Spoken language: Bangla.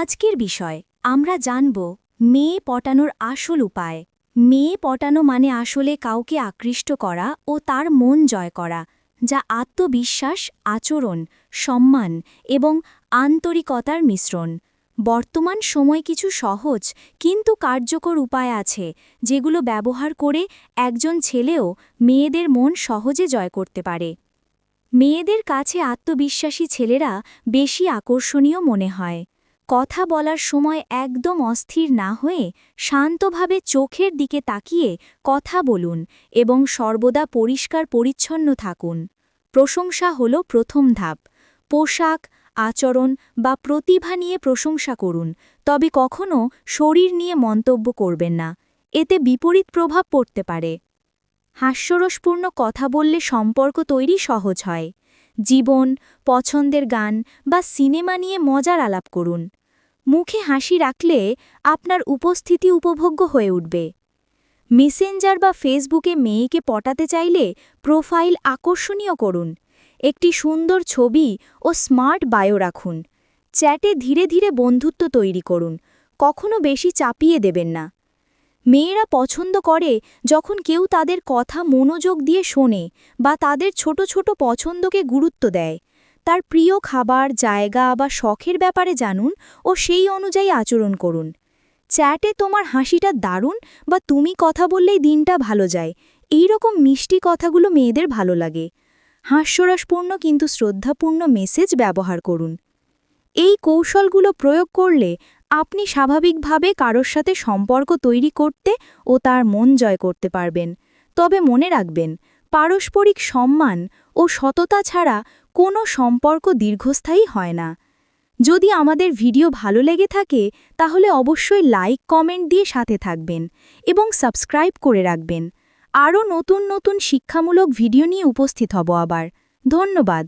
আজকের বিষয়, আমরা জানব মেয়ে পটানোর আসল উপায়। মেয়ে পটানো মানে আসলে কাউকে আকৃষ্ট করা ও তার মন জয় করা, যা আত্মবিশ্বাস, আচরণ, সম্মান এবং আন্তরিকতার মিশ্রণ। বর্তমান সময় কিছু সহজ কিন্তু কার্যকর উপায় আছে, যেগুলো ব্যবহার করে একজন ছেলেও মেয়েদের মন সহজে জয় করতে পারে। মেয়েদের কাছে আত্মবিশ্বাসী ছেলেরা বেশি আকর্ষণীয় মনে হয়। কথা বলার সময় একদম অস্থির না হয়ে শান্তভাবে চোখের দিকে তাকিয়ে কথা বলুন এবং সর্বদা পরিষ্কার পরিচ্ছন্ন থাকুন। প্রশংসা হল প্রথম ধাপ। পোশাক, আচরণ বা প্রতিভা নিয়ে প্রশংসা করুন, তবে কখনও শরীর নিয়ে মন্তব্য করবেন না। এতে বিপরীত প্রভাব পড়তে পারে। হাস্যরসপূর্ণ কথা বললে সম্পর্ক তৈরি সহজ হয়। জীবন, পছন্দের গান বা সিনেমা নিয়ে মজার আলাপ করুন। মুখে হাসি রাখলে আপনার উপস্থিতি উপভোগ্য হয়ে উঠবে। মেসেঞ্জার বা ফেসবুকে মেয়েকে পটাতে চাইলে প্রোফাইল আকর্ষণীয় করুন, একটি সুন্দর ছবি ও স্মার্ট বায়ো রাখুন, চ্যাটে ধীরে ধীরে বন্ধুত্ব তৈরি করুন, কখনো বেশি চাপিয়ে দেবেন না। মেয়েরা পছন্দ করে যখন কেউ তাদের কথা মনোযোগ দিয়ে শোনে বা তাদের ছোট ছোট পছন্দকে গুরুত্ব দেয়। তার প্রিয় খাবার, জায়গা বা শখের ব্যাপারে জানুন ও সেই অনুযায়ী আচরণ করুন। চ্যাটে তোমার হাসিটা দারুণ বা তুমি কথা বললেই দিনটা ভালো যায়। এই রকম মিষ্টি কথাগুলো মেয়েদের ভালো লাগে। হাস্যরসপূর্ণ কিন্তু শ্রদ্ধাপূর্ণ মেসেজ ব্যবহার করুন। এই কৌশলগুলো প্রয়োগ করলে আপনি স্বাভাবিকভাবে কারোর সাথে সম্পর্ক তৈরি করতে ও তার মন জয় করতে পারবেন। তবে মনে রাখবেন, পারস্পরিক সম্মান ও সততা ছাড়া কোনো সম্পর্ক দীর্ঘস্থায়ী হয় না। যদি আমাদের ভিডিও ভালো লেগে থাকে, তাহলে অবশ্যই লাইক, কমেন্ট দিয়ে সাথে থাকবেন এবং সাবস্ক্রাইব করে রাখবেন। আরও নতুন নতুন শিক্ষামূলক ভিডিও নিয়ে উপস্থিত হব আবার। ধন্যবাদ।